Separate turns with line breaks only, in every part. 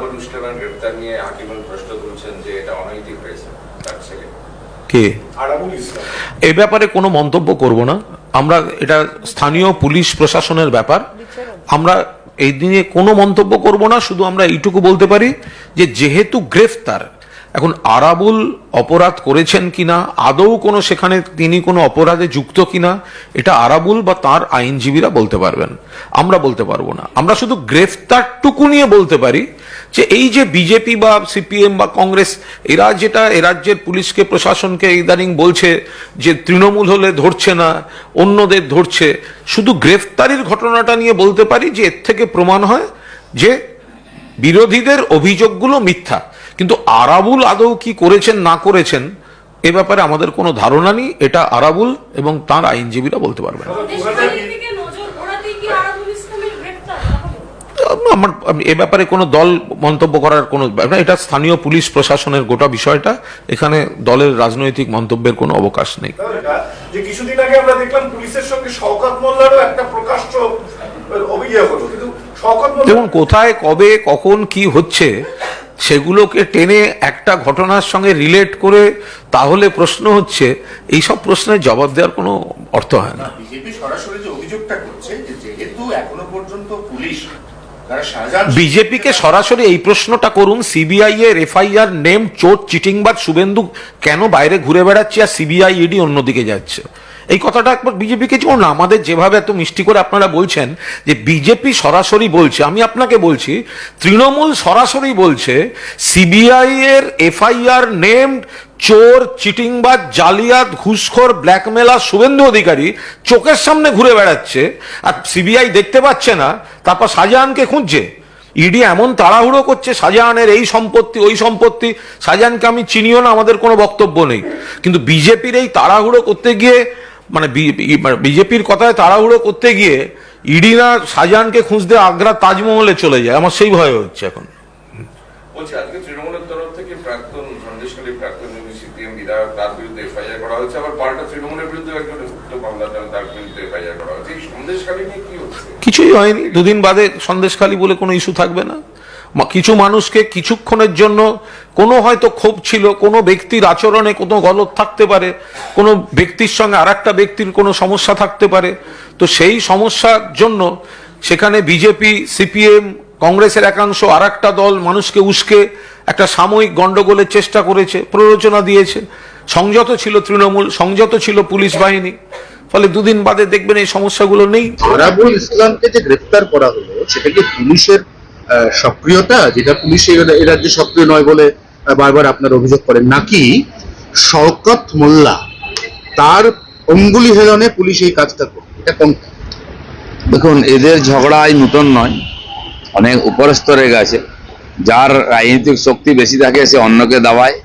গ্রেপ্তার নিয়ে হাকিমুল প্রশ্ন তুলছেন যে এটা অনৈতিক হয়েছে তার ছেলে।
কে? এ ব্যাপারে কোনো মন্তব্য করব না। আমরা এটা স্থানীয় পুলিশ প্রশাসনের ব্যাপার। আমরা এই দিনে কোনো মন্তব্য করব না শুধু আমরা এইটুকু বলতে পারি যে যেহেতু গ্রেফতার এখন আরাবুল অপরাধ করেছেন কিনা, আদৌ কোনো সেখানে তিনি কোনো অপরাধে যুক্ত কিনা, এটা আরাবুল বা তার আইনজীবীরা বলতে পারবেন। আমরা বলতে পারব না। আমরা শুধু গ্রেফতারটুকু নিয়ে বলতে পারি যে এই যে বিজেপি বা সিপিএম বা কংগ্রেস, এরা যেটা এ রাজ্যের পুলিশকে, প্রশাসনকে ইদানিং বলছে যে তৃণমূল হলে ধরছে না, অন্যদের ধরছে। শুধু গ্রেফতারির ঘটনাটা নিয়ে বলতে পারি যে এর থেকে প্রমাণ হয় যে বিরোধীদের অভিযোগগুলো মিথ্যা। কিন্তু আরাবুল আদৌ কি করেছেন না করেছেন এ ব্যাপারে আমাদের কোনো ধারণা নেই। এটা আরাবুল এবং তার আইনজীবীরা বলতে পারবেন
দেশবাড়ির দিকে নজর ঘোরাতেই কি আরাবুল ইসলামের গ্রেপ্তার তাহলে?
আমার এ ব্যাপারে কোনো দল মন্তব্য করার কোনো ব্যাপার না, এটা স্থানীয় পুলিশ প্রশাসনের গোটা বিষয়টা। এখানে দলের রাজনৈতিক মন্তব্যের কোনো অবকাশ নেই।
যে কিছুদিন আগে আমরা দেখলাম পুলিশের সঙ্গে শওকত মোল্লারও একটা প্রকাশ্য অভিযোগ হলো। কিন্তু
দেখুন কোথায় কবে কখন কি হচ্ছে সেগুলোকে টেনে একটা ঘটনার সঙ্গে রিলেট করে তাহলে প্রশ্ন হচ্ছে এই সব প্রশ্নের জবাব দেওয়ার কোনো অর্থ হয় না।
বিজেপি সরাসরি যে অভিযোগটা করছে যেহেতু এখনও পর্যন্ত পুলিশ
বিজেপিকে সরাসরি এই প্রশ্নটা করুন সিবিআই এর এফআইআর নেম চোট চিটিংবাদ শুভেন্দু কেন বাইরে ঘুরে বেড়াচ্ছে আর সিবিআই ইডি অন্যদিকে যাচ্ছে? এই কথাটা একবার বিজেপিকে যেমন আমাদের যেভাবে এত মিষ্টি করে আপনারা বলছেন যে বিজেপি সরাসরি বলছে, আমি আপনাকে বলছি, তৃণমূল সরাসরি বলছে, সিবিআই এর এফআইআর নেমড চোর, চিটিংবাজ, জালিয়াত, ঘুষখোর, ব্ল্যাকমেলার শুভেন্দু অধিকারী চোখের সামনে ঘুরে বেড়াচ্ছে, আর সিবিআই দেখতে পাচ্ছে না, তারপর শাহজাহানকে খুঁজছে। ইডি এমন তাড়াহুড়ো করছে, শাহজাহানের এই সম্পত্তি, ওই সম্পত্তি, শাহজাহানকে আমি চিনিও না, আমাদের কোনো বক্তব্য নেই। কিন্তু বিজেপির এই তাড়াহুড়ো করতে গিয়ে মানে বিজেপির কথায় তাড়াহুড়ো করতে গিয়ে ইডি না শাহজাহানকে খুঁজতে আগ্রা তাজমহলে চলে যায়। আমার সেই ভয় হচ্ছে এখন।
বলছি আজকে তৃণমূলের তরফ থেকে প্রাক্তন সন্দেশখালী প্রাক্তন সিপিএম বিধায়ক তার বিরুদ্ধে এফআইআর করা হচ্ছে আবার পাল্টা তৃণমূলের বিরুদ্ধে একজন উত্তর তার বিরুদ্ধে এফআইআর করা হচ্ছে এই সন্দেশখালী নিয়ে কি হচ্ছে?
কিছুই হয়নি। দুদিন বাদে সন্দেশখালী বলে কোনো ইস্যু থাকবে না। কিছু মানুষকে কিছুক্ষণের জন্য কোনো হয়তো ক্ষোভ ছিল, কোনো ব্যক্তির আচরণে কোনো গলত থাকতে পারে, কোনো ব্যক্তির সঙ্গে আর ব্যক্তির কোনো সমস্যা থাকতে পারে। তো সেই সমস্যার জন্য সেখানে বিজেপি, সিপিএম, কংগ্রেসের একাংশ আর দল মানুষকে উস্কে একটা সাময়িক গন্ডগোলের চেষ্টা করেছে, প্ররোচনা দিয়েছে। সংযত ছিল তৃণমূল, সংযত ছিল পুলিশ বাহিনী। ফলে দুদিন বাদে দেখবেন এই সমস্যাগুলো নেই।
ইসলামকে যে গ্রেফতার করা হলো সেটা কি পুলিশের সক্রিয়তা, যেটা পুলিশ এই এ রাজ্যে সক্রিয় নয় বলে বারবার আপনার অভিযোগ করেন, নাকি শওকত মোল্লা তার অঙ্গুলি হেলনে পুলিশ এই কাজটা করবে এটা কোন
দেখুন, এদের ঝগড়াই নতুন নয়, অনেক উপর স্তরে গেছে। যার রাজনৈতিক শক্তি বেশি থাকে, সে অন্যকে দাবায়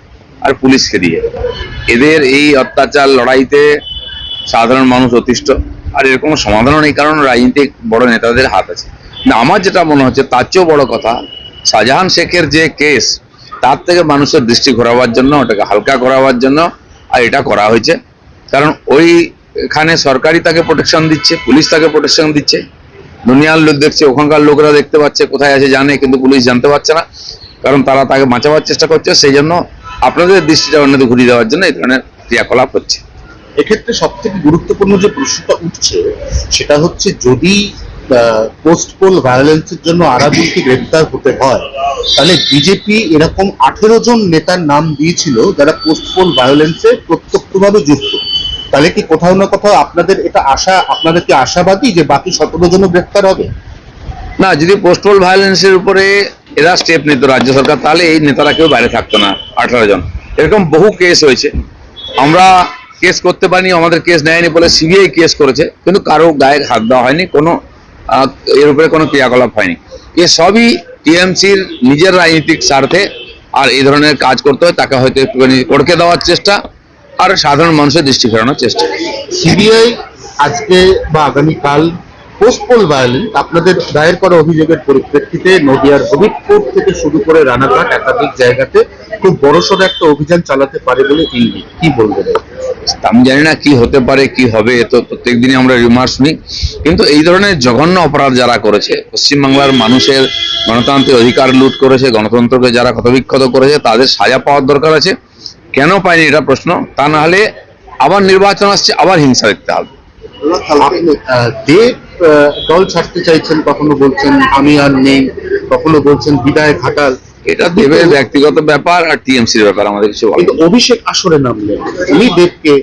আর পুলিশকে দিয়ে। এদের এই অত্যাচার লড়াইতে সাধারণ মানুষ অতিষ্ঠ, আর এরকম কোনো সমাধানও নেই, কারণ রাজনীতিক বড় নেতাদের হাত আছে। না, আমার যেটা মনে হচ্ছে, তার চেয়েও বড় কথা, শাহজাহান শেখের যে কেস তার থেকে মানুষের দৃষ্টি ঘোরাবার জন্য, ওটাকে হালকা করাবার জন্য, আর এটা করা হয়েছে। কারণ ওই এখানে সরকারি তাকে প্রোটেকশন দিচ্ছে, পুলিশ তাকে প্রোটেকশন দিচ্ছে। দুনিয়ার লোক দেখছে, ওখানকার লোকরা দেখতে পাচ্ছে, কোথায় আছে জানে, কিন্তু পুলিশ জানতে পারছে না। কারণ তারা তাকে বাঁচাবার চেষ্টা করছে সেই জন্য আপনাদের দৃষ্টিটা অন্যদিকে ঘুরিয়ে দেওয়ার জন্য এই ধরনের ক্রিয়াকলাপ হচ্ছে।
এক্ষেত্রে সব থেকে গুরুত্বপূর্ণ যে প্রশ্নটা উঠছে, সেটা হচ্ছে যদি পোস্ট পোল ভায়োলেন্সের জন্য আরাবুলকে গ্রেপ্তার হতে হয়। তাহলে বিজেপি এরকম আঠেরো জন নেতার নাম দিয়েছিল যারা পোস্ট পোল ভায়োলেন্সে প্রত্যক্ষভাবে যুক্ত। তাহলে কি কোথাও না কোথাও আপনাদের এটা আশা আপনাদের কি আশাবাদী যে বাকি সতেরো জনও গ্রেপ্তার হবে?
না, যদি পোস্টপোল ভায়োলেন্সের উপরে এরা স্টেপ নিত রাজ্য সরকার, তাহলে এই নেতারা কেউ বাইরে থাকতো না, আঠারো জন। এরকম বহু কেস হয়েছে। আমরা কেস করতে পারিনি, আমাদের কেস নেয়নি বলে সিবিআই কেস করেছে, কিন্তু কারও গায়ে হাত দেওয়া হয়নি, কোনো এর উপরে কোনো ক্রিয়াকলাপ হয়নি। এ সবই টিএমসির নিজের রাজনৈতিক স্বার্থে আর এই ধরনের কাজ করতে হয়, তাকে হয়তো একটুখানি কড়কে দেওয়ার চেষ্টা আর সাধারণ মানুষের দৃষ্টি ফেরানোর চেষ্টা।
সিবিআই আজকে বা আগামীকাল পোস্টপোল ভায়োলেন্স আপনাদের দায়ের করা অভিযোগের পরিপ্রেক্ষিতে নদিয়ার হবিবপুর থেকে শুরু করে রানাঘাট একাধিক জায়গাতে খুব বড়সড় একটা অভিযান চালাতে পারে বলে ইঙ্গিত কি বলবেন?
আমি জানি না কি হতে পারে কি হবে এ তো প্রত্যেক দিনই আমরা রিমার্ক শুনি কিন্তু এই ধরনের জঘন্য অপরাধ যারা করেছে পশ্চিমবাংলার মানুষের গণতান্ত্রিক অধিকার লুট করেছে গণতন্ত্রকে যারা ক্ষতবিক্ষত করেছে তাদের সাজা পাওয়ার দরকার আছে। কেন পায়নি এটা প্রশ্ন? তা না হলে আবার নির্বাচন আসছে আবার হিংসা দেখতে হবে।
দেব দল ছাড়তে চাইছেন কখনো বলছেন আমি আর নেই কখনো বলছেন বিদায় ঘাটাল।
এটা দেবের ব্যক্তিগত ব্যাপার আর টিএমসির ব্যাপার আমাদের কিছু
কিন্তু অভিষেক আসরে নামলেন উনি দেবকে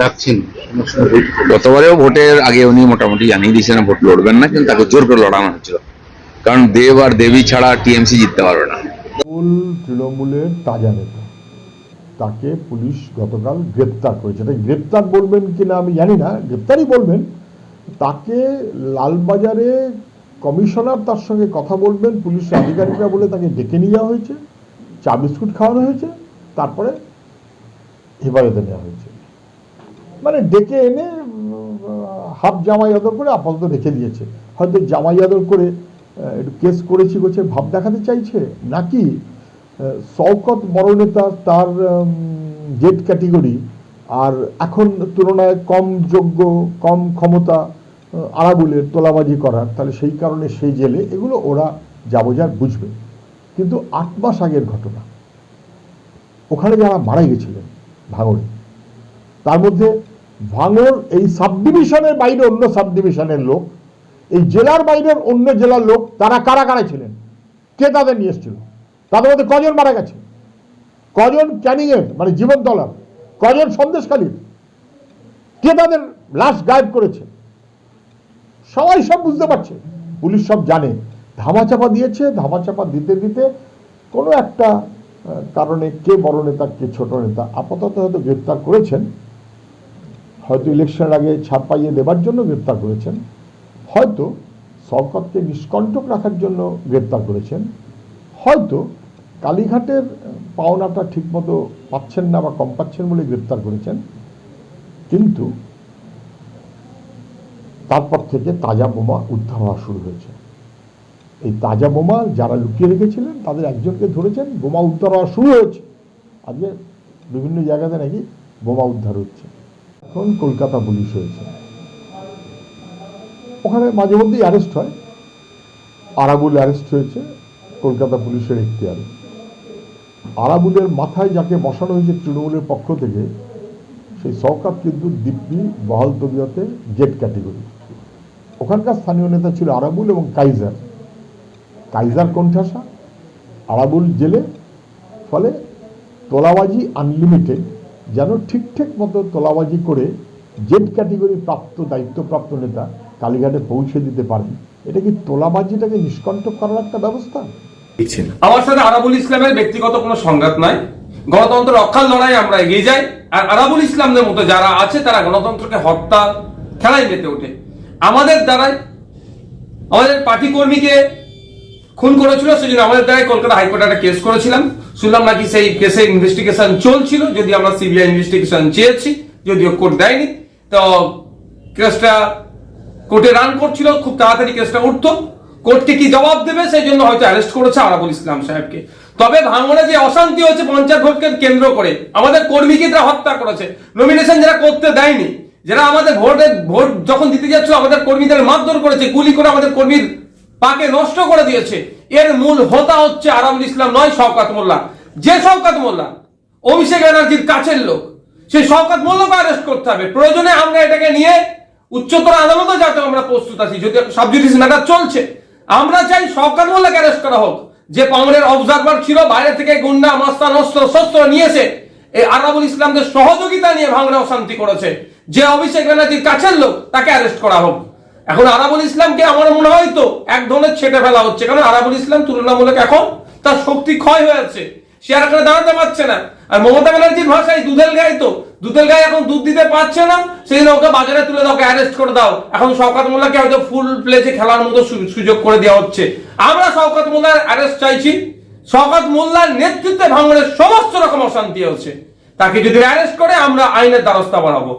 ডাকছেন।
গতবারেও ভোটের আগে উনি মোটামুটি জানিয়ে দিয়েছিলেন ভোট লড়বেন না কিন্তু তাকে জোর করে লড়ানো হচ্ছিল কারণ দেব আর দেবী ছাড়া টিএমসি জিততে পারবে না।
মূল তৃণমূলের তাজা নেতা তাকে পুলিশ গতকাল গ্রেপ্তার করেছে। তাই গ্রেপ্তার বলবেন কিনা আমি জানি না গ্রেপ্তারই বলবেন তাকে লালবাজারে কমিশনার তার সঙ্গে কথা বলবেন পুলিশের আধিকারিকরা বলে তাকে ডেকে নিয়ে হয়েছে, চা বিস্কুট খাওয়ানো হয়েছে, তারপরে হেফাজতে নেওয়া হয়েছে। মানে ডেকে এনে হাফ জামাই আদর করে আপাতত রেখে দিয়েছে। হয়তো জামাই আদর করে একটু কেস করেছি, করছে, ভাব দেখাতে চাইছে, নাকি শওকত বড় নেতা তার জেড ক্যাটেগরি, আর এখন তুলনায় কম যোগ্য, কম ক্ষমতা আরাবুলের তোলাবাজি করার, তাহলে সেই কারণে সেই জেলে এগুলো ওরা যাবজার বুঝবে। কিন্তু আট মাস আগের ঘটনা। ওখানে যারা মারা গেছিলেন ভাঙড়ে, তার মধ্যে ভাঙর এই সাব ডিভিশনের বাইরে অন্য সাব ডিভিশনের লোক, এই জেলার বাইরের অন্য জেলার লোক, তারা কারা কারা ছিলেন? কে তাদের নিয়ে এসেছিল? তাদের মধ্যে কজন মারা গেছে? কজন ক্যানিংয়ের মানে জীবন তলার, কজন সন্দেশখালীর? কে তাদের লাশ গায়েব করেছে? সবাই সব বুঝতে পারছে। পুলিশ সব জানে। ধামাচাপা দিয়েছে, ধামাচাপা দিতে দিতে কোনো একটা কারণে কে বড় নেতা, কে ছোট নেতা, আপাতত হয়তো গ্রেপ্তার করেছেন। হয়তো ইলেকশনের আগে ছাড় পাইয়ে দেবার জন্য গ্রেপ্তার করেছেন। হয়তো শওকতকে নিষ্কণ্টক রাখার জন্য গ্রেপ্তার করেছেন। হয়তো কালীঘাটের পাওনাটা ঠিকমতো পাচ্ছেন না বা কম পাচ্ছেন বলে গ্রেপ্তার করেছেন। কিন্তু তারপর থেকে তাজা বোমা উদ্ধার হওয়া শুরু হয়েছে। এই তাজা বোমা যারা লুকিয়ে রেখেছিলেন, তাদের একজনকে ধরেছেন, বোমা উদ্ধার হওয়া শুরু হয়েছে। আজকে বিভিন্ন জায়গাতে নাকি বোমা উদ্ধার হচ্ছে। এখন কলকাতা পুলিশ হয়েছে। ওখানে মাঝে মধ্যেই অ্যারেস্ট হয়। আরাবুল অ্যারেস্ট হয়েছে কলকাতা পুলিশের একটি এখতিয়ারে। আরাবুলের মাথায় যাকে বসানো হয়েছে তৃণমূলের পক্ষ থেকে, সেই সরকার কিন্তু দিব্যি বহাল তবিয়তে জেড ক্যাটেগরি ওখানকার স্থানীয় নেতা ছিল আরাবুল এবং কাইজার। কাইজার কোণঠাসা আরাবুল জেলে ফলে তোলাবাজি আনলিমিটেড যেন ঠিক ঠিক মতো তোলাবাজি করে জেড ক্যাটেগরি প্রাপ্ত দায়িত্বপ্রাপ্ত নেতা কালীঘাটে পৌঁছে দিতে পারেন। এটা কি তোলাবাজিটাকে নিষ্কণ্টক করার একটা ব্যবস্থা?
আমার সাথে আরাবুল ইসলামের ব্যক্তিগত কোনো সংঘাত নাই। গণতন্ত্র রক্ষার লড়াই আমরা এগিয়ে যাই। আর আরাবুল ইসলামদের মতো যারা আছে তারা গণতন্ত্রকে হত্যা খেলায় মেতে ওঠে। আমাদের দ্বারাই আমাদের পার্টি কর্মীকে খুন করেছিল, সেজন্য আমাদের দ্বারাই কলকাতা হাইকোর্টে একটা কেস করেছিলাম। শুনলাম নাকি সেই কেসে ইনভেস্টিগেশন চলছিল যদি আমরা সিবিআই ইনভেস্টিগেশন চেয়েছি, যদিও কোর্ট দেয়নি। তো কেসটা কোর্টে রান করছিল, খুব তাড়াতাড়ি কেসটা উঠতো। কোর্টকে কি জবাব দেবে, সেই জন্য হয়তো অ্যারেস্ট করেছে আরাবুল ইসলাম সাহেবকে। তবে ভাঙড়ে যে অশান্তি হচ্ছে পঞ্চায়েত ভোটকে কেন্দ্র করে, আমাদের কর্মীকে তারা হত্যা করেছে নমিনেশন যারা করতে দেয়নি যারা আমাদের ভোটে ভোট যখন দিতে যাচ্ছিল আমাদের কর্মীদের মারধর করেছে, গুলি করে আমাদের কর্মীর পাকে নষ্ট করে দিয়েছে। এর মূল হোতা হচ্ছে আরামুল ইসলাম নয়, শওকাত মোল্লা। যে শওকাত মোল্লা, অভিষেক ব্যানার্জির কাছের লোক সেই শওকাত মোল্লাকে অ্যারেস্ট করতে হবে। প্রয়োজনে আমরা এটাকে নিয়ে উচ্চতর আদালতে যাতে আমরা প্রস্তুত আছি, যদি সাবজুডিস ম্যাটার চলছে। আমরা চাই শওকাত মোল্লাকে অ্যারেস্ট করা হোক। যে পাউনের অবজারভার ছিল, বাইরে থেকে গুন্ডা, মাস্তান, অস্ত্র, শস্ত্র নিয়েছে এই আরাবুল ইসলামদের সহযোগিতা নিয়ে ভাঙড়ে অশান্তি করেছে। যে অভিষেক ব্যানার্জির কাছের লোক, তাকে অ্যারেস্ট করা হোক। এখন আরাবুল ইসলামকে আমার মনে হয় তো এক ধরনের ছেটে ফেলা হচ্ছে, কারণ আরাবুল ইসলাম তুলনামূলক এখন তার শক্তি ক্ষয় হয়েছে সে আর এখানে দাঁড়াতে পারছে না। আর মমতা ব্যানার্জির ভাষায় দুধেল গায়ে তো, দুধেল গায়ে এখন দুধ দিতে পারছে না, সেই ওকে বাজারে তুলে দাও অ্যারেস্ট করে দাও। এখন শওকাত মোল্লাকে হয়তো ফুল প্লেসে খেলার মতো সুযোগ করে দেওয়া হচ্ছে। আমরা শওকাত মোল্লার অ্যারেস্ট চাইছি। শওকাত মোল্লার নেতৃত্বে ভাঙনের সমস্ত রকম অশান্তি হচ্ছে। তাকে যদি অ্যারেস্ট করে, আমরা আইনের দ্বারস্থা বাড়াবো